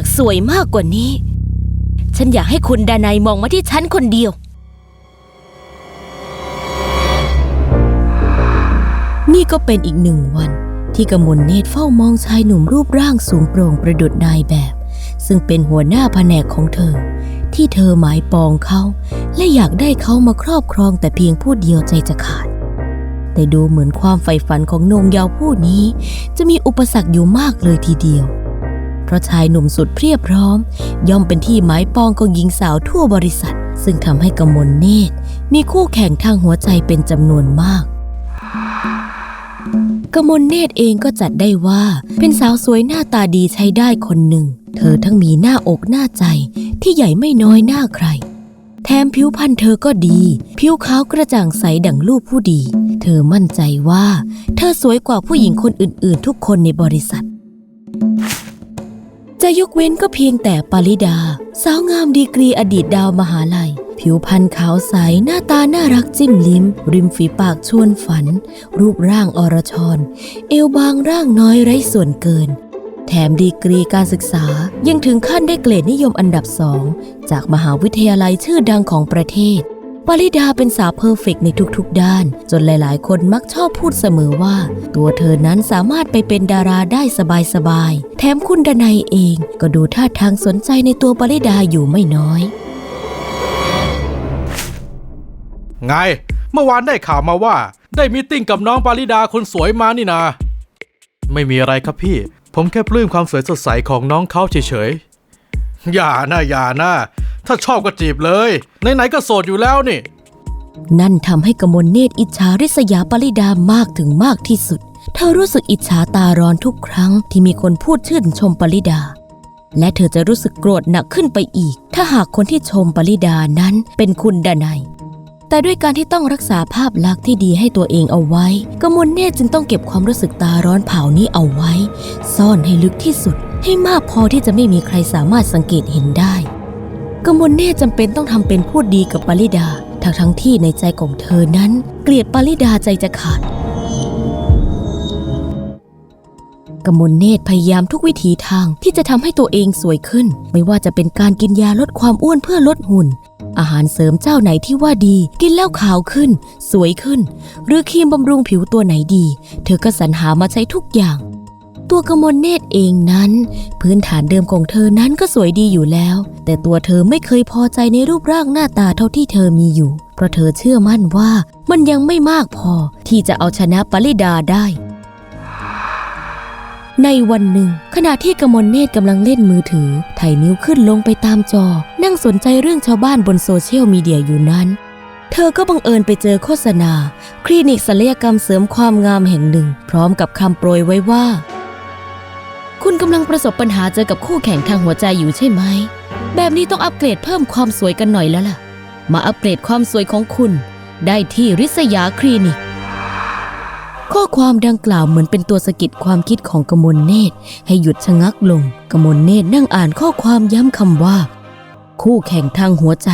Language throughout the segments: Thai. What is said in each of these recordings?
ากสวยมากกว่านี้ ฉันอยากให้คุณดานายมองมาที่ฉันคนเดียว นี่ก็เป็นอีกหนึ่งวัน ที่กมลเนตรเฝ้ามองชายหนุ่มรูปร่างสูงโปร่งประดุดนายแบบ ซึ่งเป็นหัวหน้าแผนกของเธอ ที่เธอหมายปองเขา และอยากได้เขามาครอบครองแต่เพียงผู้เดียวใจจะขาดแต่ดูเหมือนความใฝ่ฝันของนงเยาวผู้นี้ จะมีอุปสรรคอยู่มากเลยทีเดียว เพราะชายหนุ่มสุดเพียบพร้อม ย่อมเป็นที่หมายปองของหญิงสาวทั่วบริษัท ซึ่งทำให้กมลเนตรมีคู่แข่งทางหัวใจเป็นจำนวนมากกมลเนตรเองก็จัดได้ว่าเป็นสาวสวยหน้าตาดีใช้ได้คนหนึ่ง เธอทั้งมีหน้าอกหน้าใจที่ใหญ่ไม่น้อยหน้าใคร แถมผิวพรรณเธอก็ดี ผิวขาวกระจ่างใสดั่งลูกผู้ดี เธอมั่นใจว่า เธอสวยกว่าผู้หญิงคนอื่นๆ ทุกคนในบริษัท จะยกเว้นก็เพียงแต่ปาริดา สาวงามดีกรีอดีตดาวมหาลัย ผิวพรรณขาวใส หน้าตาน่ารักจิ้มลิ้ม ริมฝีปากชวนฝัน รูปร่างอรชร เอวบางร่างน้อยไร้ส่วนเกิน แถมดีกรีการศึกษายังถึงขั้นได้เกรดนิยมอันดับสองจากมหาวิทยาลัยชื่อดังของประเทศ ปริดาเป็นสาวเพอร์เฟกในทุกๆ ด้าน จนหลายๆ คนมักชอบพูดเสมอว่า ตัวเธอนั้นสามารถไปเป็นดาราได้สบายๆ แถมคุณดนัยเองก็ดูท่าทางสนใจในตัวปริดาอยู่ไม่น้อย ไง เมื่อวานได้ข่าวมาว่า ได้มีตติ้งกับน้องปาริดาคนสวยมานี่นา ไม่มีอะไรครับพี่ ผมแค่ปลื้มความสวยสดใสของน้องเขาเฉยๆ อย่านะอย่านะถ้าชอบก็จีบเลยไหนๆก็โสดอยู่แล้วนี่ นั่นทำให้กมลเนตรอิจฉาริษยาปริดามากถึงมากที่สุด เธอรู้สึกอิจฉาตาร้อนทุกครั้งที่มีคนพูดชื่นชมปริดา และเธอจะรู้สึกโกรธหนักขึ้นไปอีก ถ้าหากคนที่ชมปริดานั้นเป็นคุณดนัยแต่ด้วยการที่ต้องรักษาภาพลักษณ์ที่ดีให้ตัวเองเอาไว้ กมลเนตรจึงต้องเก็บความรู้สึกตาร้อนเผานี้เอาไว้ ซ่อนให้ลึกที่สุด ให้มากพอที่จะไม่มีใครสามารถสังเกตเห็นได้กมลเนตรจำเป็นต้องทำเป็นพูดดีกับปาริดาทั้งทั้งๆที่ในใจของเธอนั้น เกลียดปาริดาใจจะขาดกมลเนตรพยายามทุกวิถีทางที่จะทำให้ตัวเองสวยขึ้น ไม่ว่าจะเป็นการกินยาลดความอ้วนเพื่อลดหุ่น อาหารเสริมเจ้าไหนที่ว่าดี กินแล้วขาวขึ้น สวยขึ้น หรือครีมบำรุงผิวตัวไหนดี เธอก็สรรหามาใช้ทุกอย่าง ตัวกมลเนตรเองนั้น พื้นฐานเดิมของเธอนั้นก็สวยดีอยู่แล้ว แต่ตัวเธอไม่เคยพอใจในรูปร่างหน้าตาเท่าที่เธอมีอยู่ เพราะเธอเชื่อมั่นว่ามันยังไม่มากพอที่จะเอาชนะปริดาได้ ในวันหนึ่ง ขณะที่กมลเนตรกำลังเล่นมือถือ ไถ่นิ้วขึ้นลงไปตามจอ นั่งสนใจเรื่องชาวบ้านบนโซเชียลมีเดียอยู่นั้นเธอก็บังเอิญไปเจอโฆษณา คลินิกศัลยกรรมเสริมความงามแห่งหนึ่ง พร้อมกับคำโปรยไว้ว่า คุณกำลังประสบปัญหาเจอกับคู่แข่งทางหัวใจอยู่ใช่ไหม แบบนี้ต้องอัปเกรดเพิ่มความสวยกันหน่อยแล้วล่ะ มาอัปเกรดความสวยของคุณ ได้ที่ริษยาคลินิก ข้อความดังกล่าวเหมือนเป็นตัวสะกิดความคิดของกมลเนตร ให้หยุดชะงักลง กมลเนตรนั่งอ่านข้อความย้ำคำว่า คู่แข่งทางหัวใจ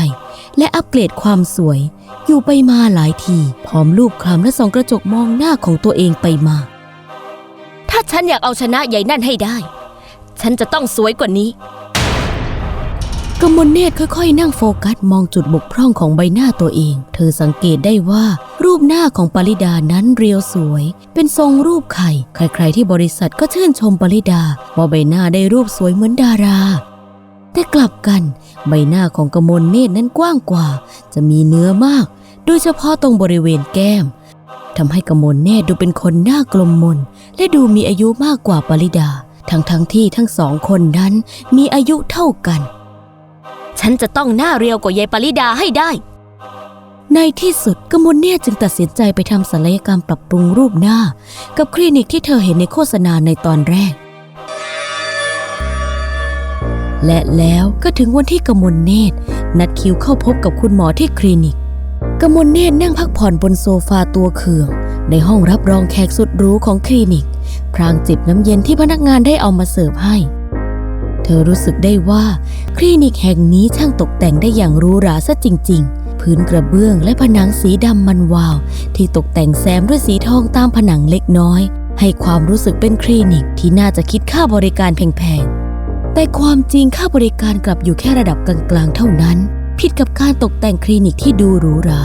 และอัปเกรดความสวย อยู่ไปมาหลายที พร้อมรูปคลำและส่องกระจกมองหน้าของตัวเองไปมา ถ้าฉันอยากเอาชนะใหญ่นั่นให้ได้ ฉันจะต้องสวยกว่านี้ กมลเนตรค่อยๆ นั่งโฟกัสมองจุดบกพร่องของใบหน้าตัวเอง เธอสังเกตได้ว่า รูปหน้าของปริดานั้นเรียวสวย เป็นทรงรูปไข่ ใครๆที่บริษัทก็ชื่นชมปริดา ว่าใบหน้าได้รูปสวยเหมือนดารา แต่กลับกัน ใบหน้าของกมลเนตรนั้นกว้างกว่า จะมีเนื้อมาก โดยเฉพาะตรงบริเวณแก้ม ทำให้กมลเนตรดูเป็นคนหน้ากลมมน และดูมีอายุมากกว่าปริดา ทั้งทั้งที่ทั้งสองคนนั้นมีอายุเท่ากัน ฉันจะต้องหน้าเรียวกว่ายายปริดาให้ได้ ในที่สุดกมลเนตรจึงตัดสินใจไปทำศัลยกรรมปรับปรุงรูปหน้า กับคลินิกที่เธอเห็นในโฆษณาในตอนแรก และแล้วก็ถึงวันที่กมลเนตรนัดคิวเข้าพบกับคุณหมอที่คลินิก กมลเนตรนั่งพักผ่อนบนโซฟาตัวเคือง ในห้องรับรองแขกสุดหรูของคลินิก พรางจิบน้ำเย็นที่พนักงานได้เอามาเสิร์ฟให้ เธอรู้สึกได้ว่าคลินิกแห่งนี้ช่างตกแต่งได้อย่างหรูหราซะจริง ๆ พื้นกระเบื้องและผนังสีดำมันวาว ที่ตกแต่งแซมด้วยสีทองตามผนังเล็กน้อย ให้ความรู้สึกเป็นคลินิกที่น่าจะคิดค่าบริการแพงๆแต่ความจริงค่าบริการกลับอยู่แค่ระดับกลางๆเท่านั้น ผิดกับการตกแต่งคลินิกที่ดูหรูหรา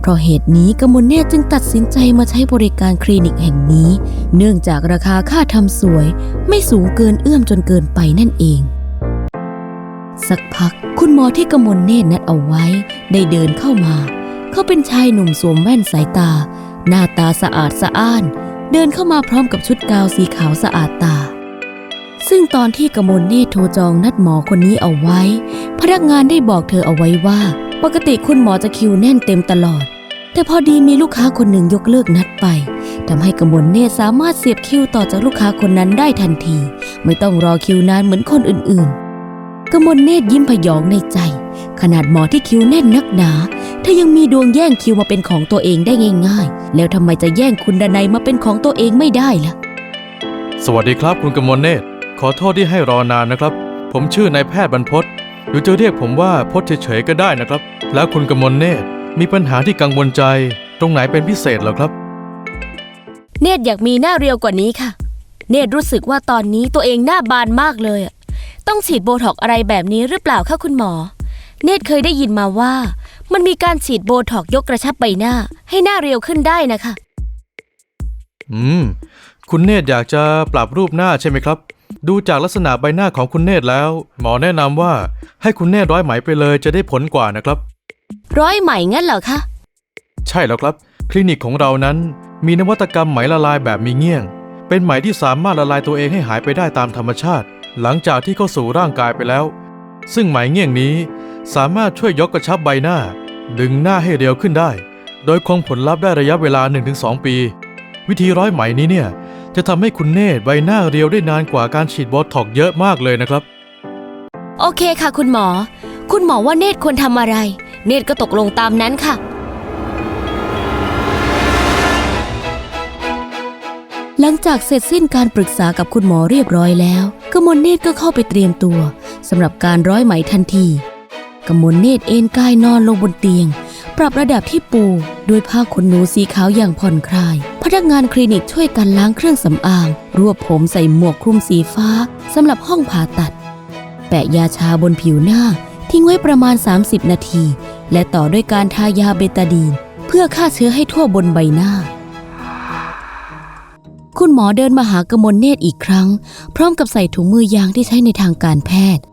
เพราะเหตุนี้กมลเนตรจึงตัดสินใจมาใช้บริการคลินิกแห่งนี้ เนื่องจากราคาค่าทำสวย ไม่สูงเกินเอื้อมจนเกินไปนั่นเอง สักพักคุณหมอที่กมลเนตรนัดเอาไว้ ได้เดินเข้ามา เขาเป็นชายหนุ่มสวมแว่นสายตา หน้าตาสะอาดสะอ้าน เดินเข้ามาพร้อมกับชุดกาวสีขาวสะอาดตา ซึ่งตอนที่กมลเนตรโทรจองนัดหมอคนนี้เอาไว้ พนักงานได้บอกเธอเอาไว้ว่า ปกติคุณหมอจะคิวแน่นเต็มตลอด แต่พอดีมีลูกค้าคนหนึ่งยกเลิกนัดไปทำให้กมลเนตรสามารถเสียบคิวต่อจากลูกค้าคนนั้นได้ทันที ไม่ต้องรอคิวนานเหมือนคนอื่นๆกมลเนตรยิ้มพยองในใจ ขนาดหมอที่คิวแน่นนักหนาเธอยังมีดวงแย่งคิวมาเป็นของตัวเองได้ง่าย ๆ แล้วทำไมจะแย่งคุณดนัยมาเป็นของตัวเองไม่ได้ล่ะ สวัสดีครับคุณกมลเนตร ขอโทษที่ให้รอนานนะครับ ผมชื่อนายแพทย์บรรพศหรือจะเรียกผมว่าพศเฉยๆก็ได้นะครับ แล้วคุณกมลเนตรมีปัญหาที่กังวลใจ ตรงไหนเป็นพิเศษเหรอครับ เนตรอยากมีหน้าเรียวกว่านี้ค่ะ เนตรรู้สึกว่าตอนนี้ตัวเองหน้าบานมากเลยอะต้องฉีดโบท็อกซ์อะไรแบบนี้หรือเปล่าคะคุณหมอ เนตรเคยได้ยินมาว่า มันมีการฉีดโบท็อกซ์ยกกระชับใบหน้า ให้หน้าเรียวขึ้นได้นะคะ อืม คุณเนตรอยากจะปรับรูปหน้าใช่ไหมครับ ดูจากลักษณะใบหน้าของคุณเนตรแล้ว หมอแนะนำว่าให้คุณเนตรร้อยไหมไปเลยจะได้ผลกว่านะครับ ร้อยไหมงั้นเหรอคะ ใช่แล้วครับ คลินิกของเรานั้นมีนวัตกรรมไหมละลายแบบมีเงี้ยง เป็นไหมที่สามารถละลายตัวเองให้หายไปได้ตามธรรมชาติ หลังจากที่เข้าสู่ร่างกายไปแล้ว ซึ่งไหมเงี้ยงนี้สามารถช่วยยกกระชับใบหน้า ดึงหน้าให้เรียวขึ้นได้ โดยคงผลลัพธ์ได้ระยะเวลา 1-2 ปี วิธีร้อยไหมนี้เนี่ย จะทำให้คุณเนตรใบหน้าเรียวได้นานกว่าการฉีดโบท็อกซ์เยอะมากเลยนะครับ โอเคค่ะ คุณหมอ คุณหมอว่าเนตรควรทำอะไร เนตรก็ตกลงตามนั้นค่ะ หลังจากเสร็จสิ้นการปรึกษากับคุณหมอเรียบร้อยแล้วกมลเนตรก็เข้าไปเตรียมตัวสำหรับการร้อยไหมทันทีกมลเนตรเอนกายนอนลงบนเตียง ปรับระดับที่ปูด้วยผ้าขนหนูสีขาวอย่างผ่อนคลาย พนักงานคลินิกช่วยกันล้างเครื่องสำอาง รวบผมใส่หมวกคลุมสีฟ้าสำหรับห้องผ่าตัด แปะยาชาบนผิวหน้า ทิ้งไว้ประมาณ 30 นาที และต่อด้วยการทายาเบตาดีน เพื่อฆ่าเชื้อให้ทั่วบนใบหน้า คุณหมอเดินมาหากมลเนตรอีกครั้ง พร้อมกับใส่ถุงมือยางที่ใช้ในทางการแพทย์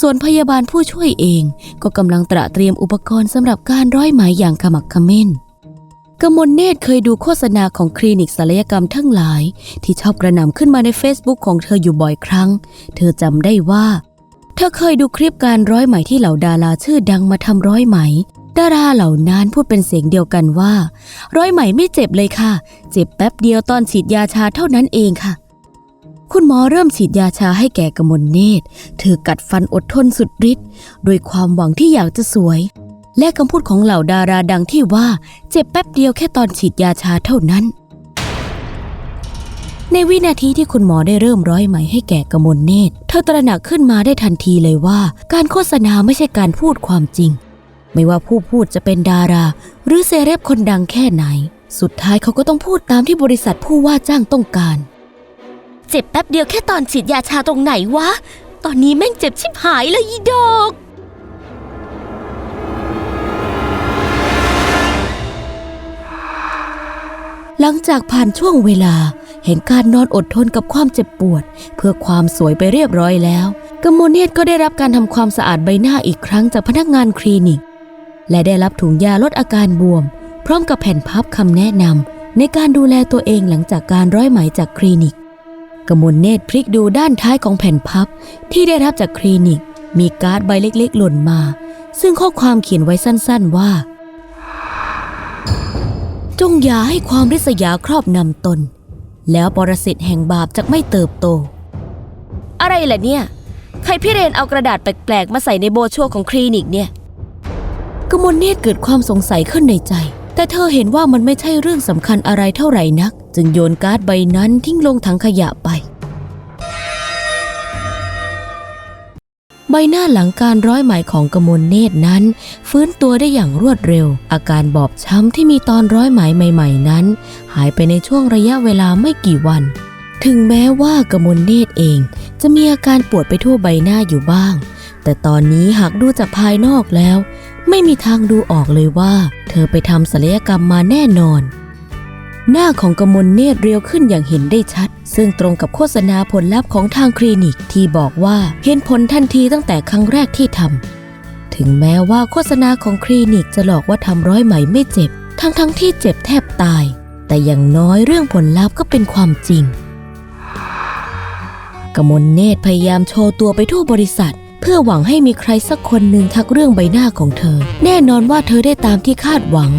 ส่วนพยาบาลผู้ช่วยเองก็กำลังตระเตรียมอุปกรณ์สำหรับการร้อยไหมอย่างขมักเขม้น กมลเนตรเคยดูโฆษณาของคลินิกศัลยกรรมทั้งหลาย ที่ชอบกระหน่ำขึ้นมาใน Facebook ของเธออยู่บ่อยครั้ง เธอจำได้ว่า เธอเคยดูคลิปการร้อยไหมที่เหล่าดาราชื่อดังมาทำร้อยไหม ดาราเหล่านั้นพูดเป็นเสียงเดียวกันว่า ร้อยไหมไม่เจ็บเลยค่ะ เจ็บแป๊บเดียวตอนฉีดยาชาเท่านั้นเองค่ะ คุณหมอเริ่มฉีดยาชาให้แก่กมลเนตร เธอกัดฟันอดทนสุดฤทธิ์โดยความหวังที่อยากจะสวย และคำพูดของเหล่าดาราดังที่ว่าเจ็บแป๊บเดียวแค่ตอนฉีดยาชาเท่านั้น ในวินาทีที่คุณหมอได้เริ่มร้อยไหมให้แก่กมลเนตร เธอตระหนักขึ้นมาได้ทันทีเลยว่า การโฆษณาไม่ใช่การพูดความจริง ไม่ว่าผู้พูดจะเป็นดารา หรือเซเลบคนดังแค่ไหน สุดท้ายเขาก็ต้องพูดตามที่บริษัทผู้ว่าจ้างต้องการ เจ็บแป๊บเดียวแค่ตอนฉีดยาชาตรงไหนวะ ตอนนี้แม่งเจ็บชิบหายเลยอีดอก หลังจากผ่านช่วงเวลาแห่งการนอนอดทนกับความเจ็บปวด เพื่อความสวยไปเรียบร้อยแล้วกมลเนตรก็ได้รับการทำความสะอาดใบหน้าอีกครั้งจากพนักงานคลินิก และได้รับถุงยาลดอาการบวม พร้อมกับแผ่นพับคำแนะนำในการดูแลตัวเองหลังจากการร้อยไหมจากคลินิกกมลเนตรพลิกดูด้านท้ายของแผ่นพับที่ได้รับจากคลินิก มีการ์ดใบเล็กๆ หล่นมา ซึ่งข้อความเขียนไว้สั้นๆว่า จงอย่าให้ความริษยาครอบนำตน แล้วปรสิตแห่งบาปจะไม่เติบโต อะไรล่ะเนี่ย ใครพี่เรนเอากระดาษแปลกๆ มาใส่ในโบชัวของคลินิกเนี่ยกมลเนตรเกิดความสงสัยขึ้นในใจ แต่เธอเห็นว่ามันไม่ใช่เรื่องสำคัญอะไรเท่าไหร่นัก จึงโยนการ์ดใบนั้นทิ้งลงถังขยะไป บหน้าหลังการร้อยไหมของกมลเนตรนั้น ฟื้นตัวได้อย่างรวดเร็ว อาการบอบช้ำที่มีตอนร้อยไหมใหม่ ๆ นั้น หายไปในช่วงระยะเวลาไม่กี่วัน ถึงแม้ว่ากมลเนตรเอง จะมีอาการปวดไปทั่วใบหน้าอยู่บ้าง แต่ตอนนี้หากดูจากภายนอกแล้ว ไม่มีทางดูออกเลยว่า เธอไปทำศัลยกรรมมาแน่นอน หน้าของกมลเนตรเรียวขึ้นอย่างเห็นได้ชัด ซึ่งตรงกับโฆษณาผลลัพธ์ของทางคลินิกที่บอกว่าเห็นผลทันทีตั้งแต่ครั้งแรกที่ทำถึงแม้ว่าโฆษณาของคลินิกจะหลอกว่าทำร้อยไหมไม่เจ็บ ทั้งๆทที่เจ็บแทบตาย แต่อย่างน้อยเรื่องผลลัพธ์ก็เป็นความจริง กมลเนตรพยายามโชว์ตัวไปทั่วบริษัท เพื่อหวังให้มีใครสักคนหนึ่งทักเรื่องใบหน้าของเธอ แน่นอนว่าเธอได้ตามที่คาดหวัง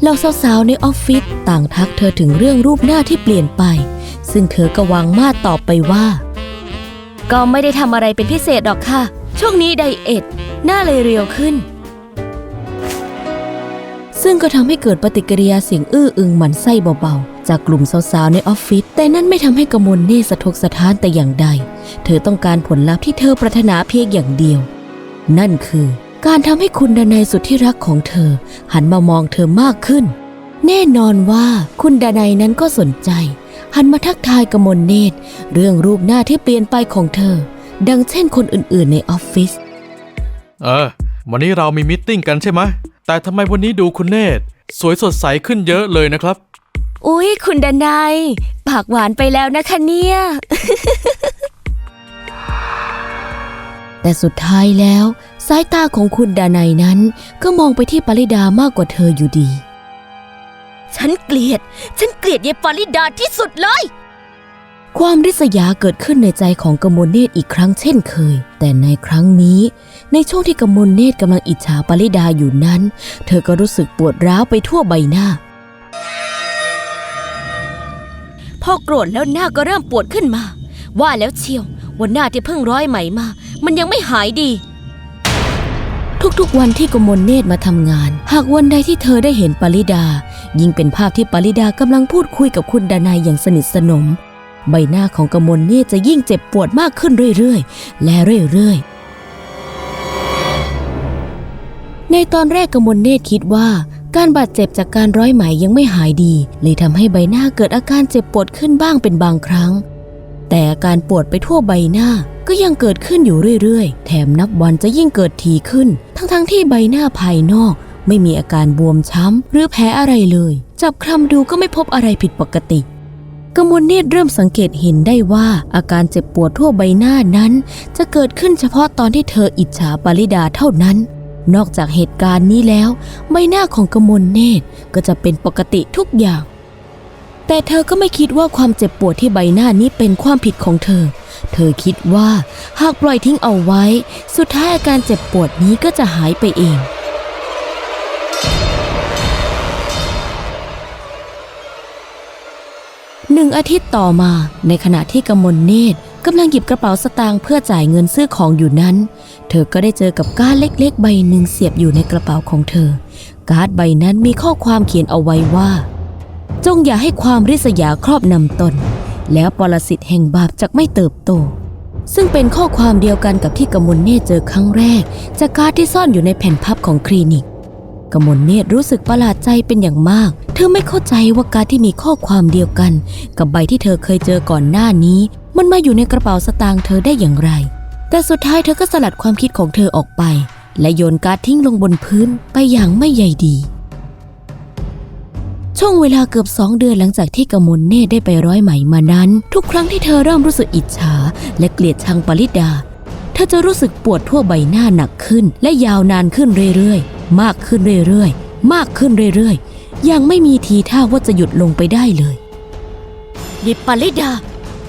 เหล่าสาวๆในออฟฟิศต่างทักเธอถึงเรื่องรูปหน้าที่เปลี่ยนไป ซึ่งเธอก็วางมาดตอบไปว่า ก็ไม่ได้ทำอะไรเป็นพิเศษหรอกค่ะ ช่วงนี้ไดเอทหน้าเลยเรียวขึ้น ซึ่งก็ทำให้เกิดปฏิกิริยาเสียงอื้ออึงหมันไส้เบาๆ จากกลุ่มสาวๆในออฟฟิศแต่นั่นไม่ทำให้กมลเนตรสะทกสะท้านแต่อย่างใด เธอต้องการผลลัพธ์ที่เธอปรารถนาเพียงอย่างเดียว นั่นคือ การทำให้คุณดนัยสุดที่รักของเธอ หันมามองเธอมากขึ้น แน่นอนว่าคุณดนัยนั้นก็สนใจ หันมาทักทายกมลเนตร เรื่องรูปหน้าที่เปลี่ยนไปของเธอ ดังเช่นคนอื่นๆในออฟฟิศเออ วันนี้เรามีมิทติ้งกันใช่ไหมแต่ทำไมวันนี้ดูคุณเนตร สวยสดใสขึ้นเยอะเลยนะครับ อุ๊ย คุณดนัยปากหวานไปแล้วนะคะเนี่ย แต่สุดท้ายแล้ว สายตาของคุณดนัยนั้น ก็มองไปที่ปริดามากกว่าเธออยู่ดี ฉันเกลียด ฉันเกลียดเยปริดาที่สุดเลย ความริษยาเกิดขึ้นในใจของกมลเนตรอีกครั้งเช่นเคย แต่ในครั้งนี้ ในช่วงที่กมลเนตรกำลังอิจฉาปริดาอยู่นั้น เธอก็รู้สึกปวดร้าวไปทั่วใบหน้าพอโกรธแล้วหน้าก็เริ่มปวดขึ้นมา ว่าแล้วเชียววันหน้าที่เพิ่งร้อยไหมมา มันยังไม่หายดี ทุกๆวันที่กมลเนตรมาทำงาน หากวันใดที่เธอได้เห็นปริดา ยิ่งเป็นภาพที่ปริดากำลังพูดคุยกับคุณดานายอย่างสนิทสนม ใบหน้าของกมลเนตรจะยิ่งเจ็บปวดมากขึ้นเรื่อยๆ และเรื่อยๆในตอนแรกกมลเนตรคิดว่า การบาดเจ็บจากการร้อยไหมยังไม่หายดี เลยทำให้ใบหน้าเกิดอาการเจ็บปวดขึ้นบ้างเป็นบางครั้ง แต่อาการปวดไปทั่วใบหน้าก็ยังเกิดขึ้นอยู่เรื่อยๆ แถมนับวันจะยิ่งเกิดทีขึ้น ทั้งๆที่ใบหน้าภายนอก ไม่มีอาการบวมช้ำ หรือแผลอะไรเลย จับคลำดูก็ไม่พบอะไรผิดปกติกมลเนตรเริ่มสังเกตเห็นได้ว่าอาการเจ็บปวดทั่วใบหน้านั้น จะเกิดขึ้นเฉพาะตอนที่เธออิจฉาปริดาเท่านั้น นอกจากเหตุการณ์นี้แล้ว ใบหน้าของกมลเนตรก็จะเป็นปกติทุกอย่าง แต่เธอก็ไม่คิดว่าความเจ็บปวดที่ใบหน้านี้เป็นความผิดของเธอ เธอคิดว่าหากปล่อยทิ้งเอาไว้ สุดท้ายอาการเจ็บปวดนี้ก็จะหายไปเองหนึ่งอาทิตย์ต่อมา ในขณะที่กมลเนตรกำลังหยิบกระเป๋าสตางค์เพื่อจ่ายเงินซื้อของอยู่นั้น เธอก็ได้เจอกับการ์ดเล็ก ๆ ใบหนึ่งเสียบอยู่ในกระเป๋าของเธอ การ์ดใบนั้นมีข้อความเขียนเอาไว้ว่า จงอย่าให้ความริษยาครอบนำตน แล้วปรสิตแห่งบาปจะไม่เติบโต ซึ่งเป็นข้อความเดียวกันกับที่กมลเนตรเจอครั้งแรก จากการที่ซ่อนอยู่ในแผ่นพับของคลินิกกมลเนตรรู้สึกประหลาดใจเป็นอย่างมาก เธอไม่เข้าใจว่าการที่มีข้อความเดียวกัน กับใบที่เธอเคยเจอก่อนหน้านี้ มันมาอยู่ในกระเป๋าสตางค์เธอได้อย่างไร แต่สุดท้ายเธอก็สลัดความคิดของเธอออกไป และโยนการ์ดทิ้งลงบนพื้นไปอย่างไม่ใยดี ช่วงเวลาเกือบสองเดือนหลังจากที่กมลเนตรได้ไปร้อยไหมมานั้น ทุกครั้งที่เธอเริ่มรู้สึกอิจฉา และเกลียดชังปริดา เธอจะรู้สึกปวดทั่วใบหน้าหนักขึ้น และยาวนานขึ้นเรื่อยๆ มากขึ้นเรื่อยๆ มากขึ้นเรื่อยๆ ยังไม่มีทีท่าว่าจะหยุดลงไปได้เลยยิปปริดา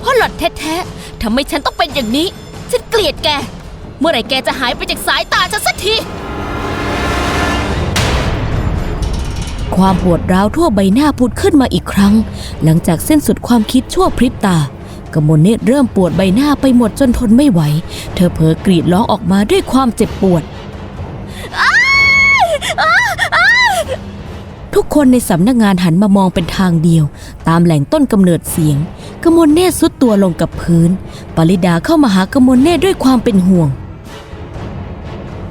พราะหลอนแท้ๆทำไมฉันต้องเป็นอย่างนี้ ฉันเกลียดแก เมื่อไหร่แกจะหายไปจากสายตาฉันสักที ความปวดร้าวทั่วใบหน้าพุดขึ้นมาอีกครั้ง หลังจากสิ้นสุดความคิดชั่วพริบตากมลเนตรเริ่มปวดใบหน้าไปหมดจนทนไม่ไหว เธอเผลอกรีดร้องออกมาด้วยความเจ็บปวด ทุกคนในสำนักงานหันมามองเป็นทางเดียว ตามแหล่งต้นกำเนิดเสียงกมลเนตรสุดตัวลงกับพื้น ปริดาเข้ามาหากมลเนตรด้วยความเป็นห่วง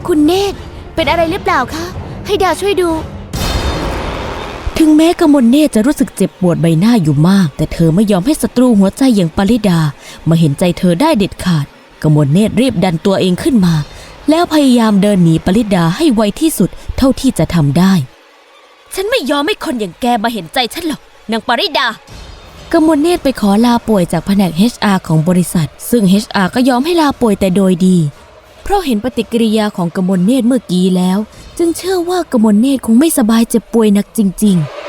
คุณเนตรเป็นอะไรหรือเปล่าคะ ให้ดาช่วยดู ถึงแม้กมลเนตรจะรู้สึกเจ็บปวดใบหน้าอยู่มาก แต่เธอไม่ยอมให้ศัตรูหัวใจอย่างปริดา มาเห็นใจเธอได้เด็ดขาด กมลเนตรรีบดันตัวเองขึ้นมา แล้วพยายามเดินหนีปริดาให้ไวที่สุดเท่าที่จะทำได้ ฉันไม่ยอมให้คนอย่างแกมาเห็นใจฉันหรอกนางปริดากมลเนตรไปขอลาป่วยจากแผนก HR ของบริษัท ซึ่ง HR ก็ยอมให้ลาป่วยแต่โดยดี เพราะเห็นปฏิกิริยาของกมลเนตรเมื่อกี้แล้ว จึงเชื่อว่ากมลเนตรคงไม่สบายเจ็บป่วยหนักจริง ๆ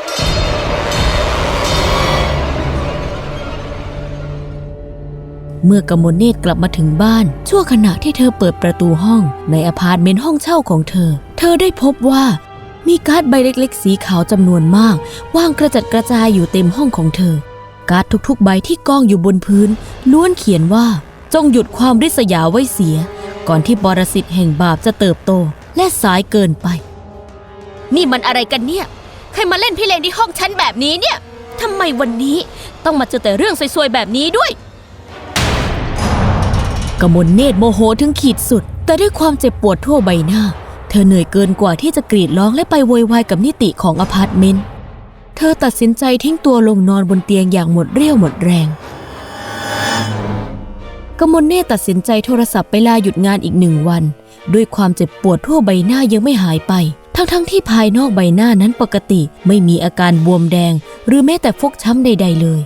เมื่อกมลเนตรกลับมาถึงบ้าน ชั่วขณะที่เธอเปิดประตูห้อง ในอพาร์ตเมนต์ห้องเช่าของเธอ เธอได้พบว่า มีการ์ดใบเล็กๆ สีขาวจำนวนมากวางกระจัดกระจายอยู่เต็มห้องของเธอ การ์ดทุกๆ ใบที่กองอยู่บนพื้น ล้วนเขียนว่า จงหยุดความริษยาไว้เสีย ก่อนที่บรสิทธิ์แห่งบาปจะเติบโต และสายเกินไป นี่มันอะไรกันเนี่ย ใครมาเล่นพี่เลงที่ห้องฉันแบบนี้เนี่ยทำไมวันนี้ต้องมาเจอแต่เรื่องซวยๆแบบนี้ด้วย กมลเนตรโมโหถึงขีดสุด แต่ด้วยความเจ็บปวดทั่วใบหน้า เธอเหนื่อยเกินกว่าที่จะกรีดร้องและไปโวยวายกับนิติของอพาร์ตเมนต์ เธอตัดสินใจทิ้งตัวลงนอนบนเตียงอย่างหมดเรี่ยวหมดแรง กมลเนตรตัดสินใจโทรศัพท์ไปลาหยุดงานอีกหนึ่งวัน ด้วยความเจ็บปวดทั่วใบหน้ายังไม่หายไป ทั้งๆทที่ภายนอกใบหน้านั้นปกติไม่มีอาการบวมแดง หรือแม้แต่ฟกช้ำใด ๆ เลย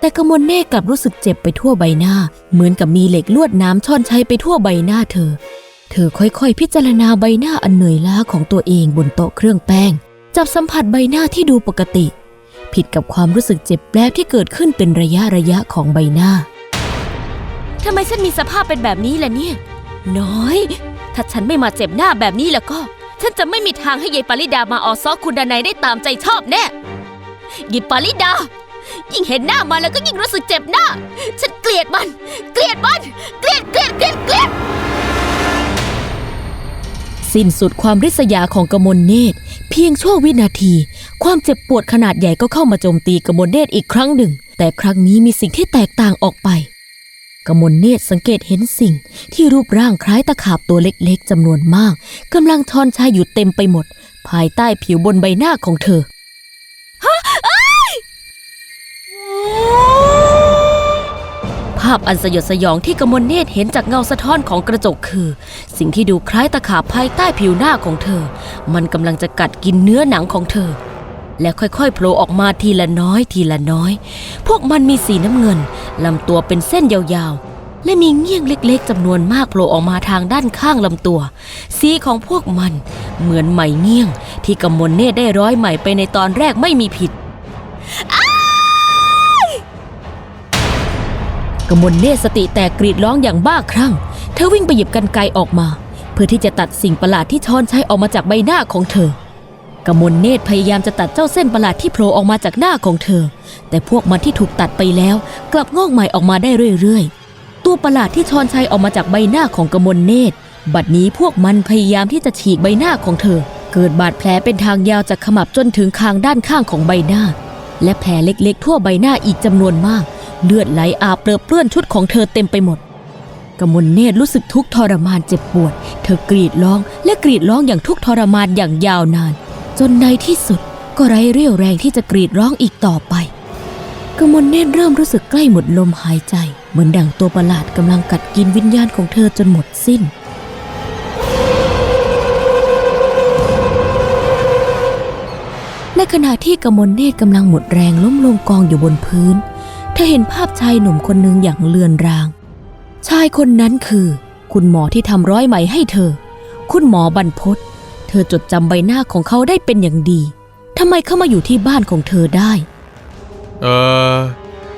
แต่กมลเนตรกลับรู้สึกเจ็บไปทั่วใบหน้า เหมือนกับมีเหล็กลวดน้ำช่อนชัยไปทั่วใบหน้าเธอ เธอค่อยๆ พิจารณาใบหน้าอันเหนื่อยล้าของตัวเองบนโต๊ะเครื่องแป้ง จับสัมผัสใบหน้าที่ดูปกติ ผิดกับความรู้สึกเจ็บแปลบที่เกิดขึ้นเป็นระยะระยะของใบหน้าทำไมฉันมีสภาพเป็นแบบนี้ล่ะเนี่ย น้อย ถ้าฉันไม่มาเจ็บหน้าแบบนี้แล้วก็ ฉันจะไม่มีทางให้ยายปาริดามาออซอคุณดานายได้ตามใจชอบแน่ยายปาริดา ยิ่งเห็นหน้ามันแล้วก็ยิ่งรู้สึกเจ็บหน้า ฉันเกลียดมัน เกลียดมัน เกลียดเกลียดเกลียดเกลียดสิ้นสุดความริษยาของกมลเนตร เพียงชั่ววินาที ความเจ็บปวดขนาดใหญ่ก็เข้ามาโจมตีกมลเนตรอีกครั้งหนึ่ง แต่ครั้งนี้มีสิ่งที่แตกต่างออกไป กมลเนตรสังเกตเห็นสิ่งที่รูปร่างคล้ายตะขาบตัวเล็กๆจำนวนมากกำลังทอนชายอยู่เต็มไปหมด ภายใต้ผิวบนใบหน้าของเธอภาพอันสยดสยองที่กมลเนตรเห็นจากเงาสะท้อนของกระจกคือ สิ่งที่ดูคล้ายตะขาบภายใต้ผิวหน้าของเธอ มันกำลังจะกัดกินเนื้อหนังของเธอ และค่อยๆโผล่ออกมาทีละน้อยทีละน้อย พวกมันมีสีน้ำเงินลำตัวเป็นเส้นยาวๆ และมีเงี้ยงเล็กๆจำนวนมากโผล่ออกมาทางด้านข้างลำตัว สีของพวกมันเหมือนไหมเงี้ยง ที่กมลเนตได้ร้อยไหมไปในตอนแรกไม่มีผิดกมลเนตสติแตกกรีดร้องอย่างบ้าคลั่ง เธอวิ่งไปหยิบกันไกออกมา เพื่อที่จะตัดสิ่งประหลาดที่ช้อนใช้ออกมาจากใบหน้าของเธอ กมลเนตรพยายามจะตัดเจ้าเส้นประหลาดที่โผล่ออกมาจากหน้าของเธอ แต่พวกมันที่ถูกตัดไปแล้ว กลับงอกใหม่ออกมาได้เรื่อยๆ ตัวประหลาดที่ชอนชัยออกมาจากใบหน้าของกมลเนตร บัดนี้พวกมันพยายามที่จะฉีกใบหน้าของเธอ เกิดบาดแผลเป็นทางยาวจากขมับจนถึงคางด้านข้างของใบหน้า และแผลเล็กๆ ทั่วใบหน้าอีกจำนวนมาก เลือดไหลอาบเปรอะเปื้อนชุดของเธอเต็มไปหมดกมลเนตรรู้สึกทุกข์ทรมานเจ็บปวด เธอกรีดร้องและกรีดร้องอย่างทุกข์ทรมานอย่างยาวนาน จนในที่สุดก็ไร้เรี่ยวแรงที่จะกรีดร้องอีกต่อไปกมลเนตรเริ่มรู้สึกใกล้หมดลมหายใจ เหมือนดั่งตัวประหลาดกำลังกัดกินวิญญาณของเธอจนหมดสิ้น ในขณะที่กมลเนตรกำลังหมดแรงล้มลงกองอยู่บนพื้น เธอเห็นภาพชายหนุ่มคนหนึ่งอย่างเลือนราง ชายคนนั้นคือ คุณหมอที่ทำร้อยไหมให้เธอ คุณหมอบรรพศ เธอจดจำใบหน้าของเขาได้เป็นอย่างดี ทำไมเข้ามาอยู่ที่บ้านของเธอได้ เอ่อ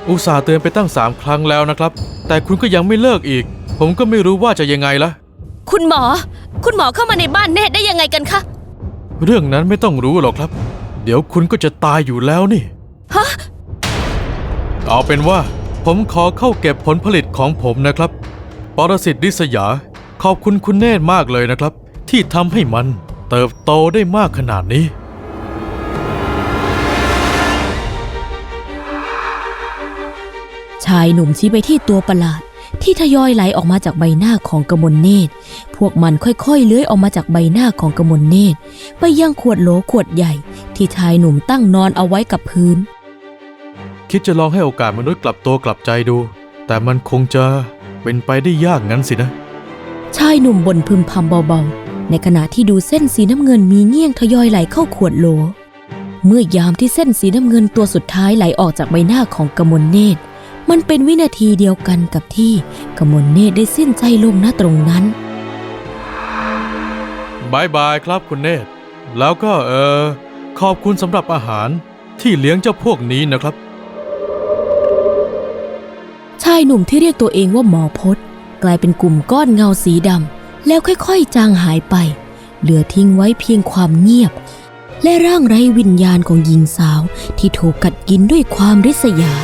อุตส่าห์เตือนไปตั้งสามครั้งแล้วนะครับ แต่คุณก็ยังไม่เลิกอีก ผมก็ไม่รู้ว่าจะยังไงละคุณหมอ คุณหมอเข้ามาในบ้านเนตรได้ยังไงกันคะ เรื่องนั้นไม่ต้องรู้หรอกครับ เดี๋ยวคุณก็จะตายอยู่แล้วนี่ ฮะ เอาเป็นว่า ผมขอเข้าเก็บผลผลิตของผมนะครับ ปรสิตดิษยา ขอบคุณคุณเนตรมากเลยนะครับ ที่ทำให้มัน เติบโตได้มากขนาดนี้ ชายหนุ่มชี้ไปที่ตัวประหลาด ที่ทยอยไหลออกมาจากใบหน้าของกมลเนตร พวกมันค่อยๆเลื้อยออกมาจากใบหน้าของกมลเนตร ไปยังขวดโหลขวดใหญ่ ที่ชายหนุ่มตั้งนอนเอาไว้กับพื้น คิดจะลองให้โอกาสมนุษย์กลับตัวกลับใจดู แต่มันคงจะเป็นไปได้ยากงั้นสินะ ชายหนุ่มบ่นพึมพำเบาๆ ในขณะที่ดูเส้นสีน้ำเงินมีเงี้ยงทยอยไหลเข้าขวดโหล เมื่อยามที่เส้นสีน้ำเงินตัวสุดท้ายไหลออกจากใบหน้าของกมลเนตร มันเป็นวินาทีเดียวกันกับที่กมลเนตรได้สิ้นใจลงณตรงนั้นบายบายครับคุณเนตร แล้วก็เออขอบคุณสำหรับอาหารที่เลี้ยงเจ้าพวกนี้นะครับ ชายหนุ่มที่เรียกตัวเองว่าหมอพศกลายเป็นกลุ่มก้อนเงาสีดำ แล้วค่อยๆจางหายไป เหลือทิ้งไว้เพียงความเงียบ และร่างไร้วิญญาณของหญิงสาวที่ถูกกัดกินด้วยความริษยา